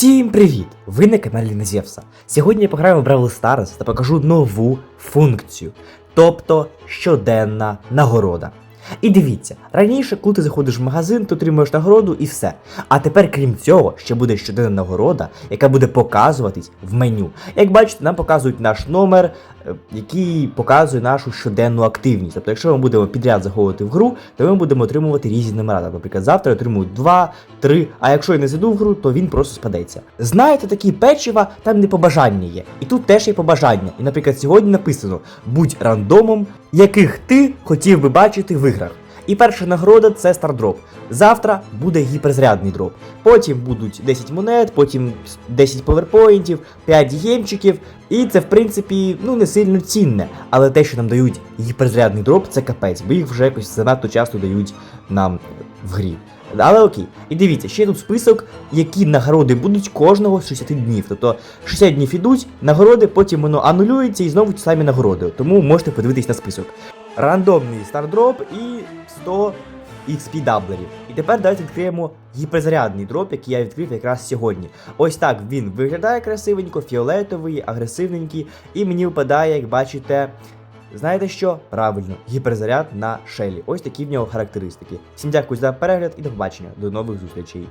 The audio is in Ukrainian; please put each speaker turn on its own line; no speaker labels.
Всім привіт! Ви на каналі Назєвса. Сьогодні я пограю в Бравл Stars та покажу нову функцію, тобто щоденна нагорода. І дивіться, раніше, коли ти заходиш в магазин, ти отримуєш нагороду і все. А тепер, крім цього, ще буде щоденна нагорода, яка буде показуватись в меню. Як бачите, нам показують наш номер, який показує нашу щоденну активність. Тобто, якщо ми будемо підряд заходити в гру, то ми будемо отримувати різні номера. Наприклад, завтра отримую 2, 3, а якщо я не зайду в гру, то він просто спадеться. Знаєте, такі печива, там не побажання є. І тут теж є побажання. І, наприклад, сьогодні написано: будь рандомом, яких ти хотів би бачити в іграх. І перша нагорода це стардроп. Завтра буде гіперзрядний дроп. Потім будуть 10 монет, потім 10 поверпоінтів, 5 гемчиків. І це, в принципі, ну не сильно цінне. Але те, що нам дають гіперзрядний дроп, це капець, бо їх вже якось занадто часто дають нам в грі. Але окей. І дивіться, ще тут список, які нагороди будуть кожного з 60 днів. Тобто 60 днів ідуть, нагороди, потім воно анулюється і знову ті самі нагороди. Тому можете подивитись на список. Рандомний стардроп і 100 XP даблерів. І тепер давайте відкриємо гіперзарядний дроп, який я відкрив якраз сьогодні. Ось так він виглядає красивенько, фіолетовий, агресивненький, і мені випадає, як бачите. Знаєте що? Правильно, гіперзаряд на шелі. Ось такі в нього характеристики. Всім дякую за перегляд і до побачення. До нових зустрічей.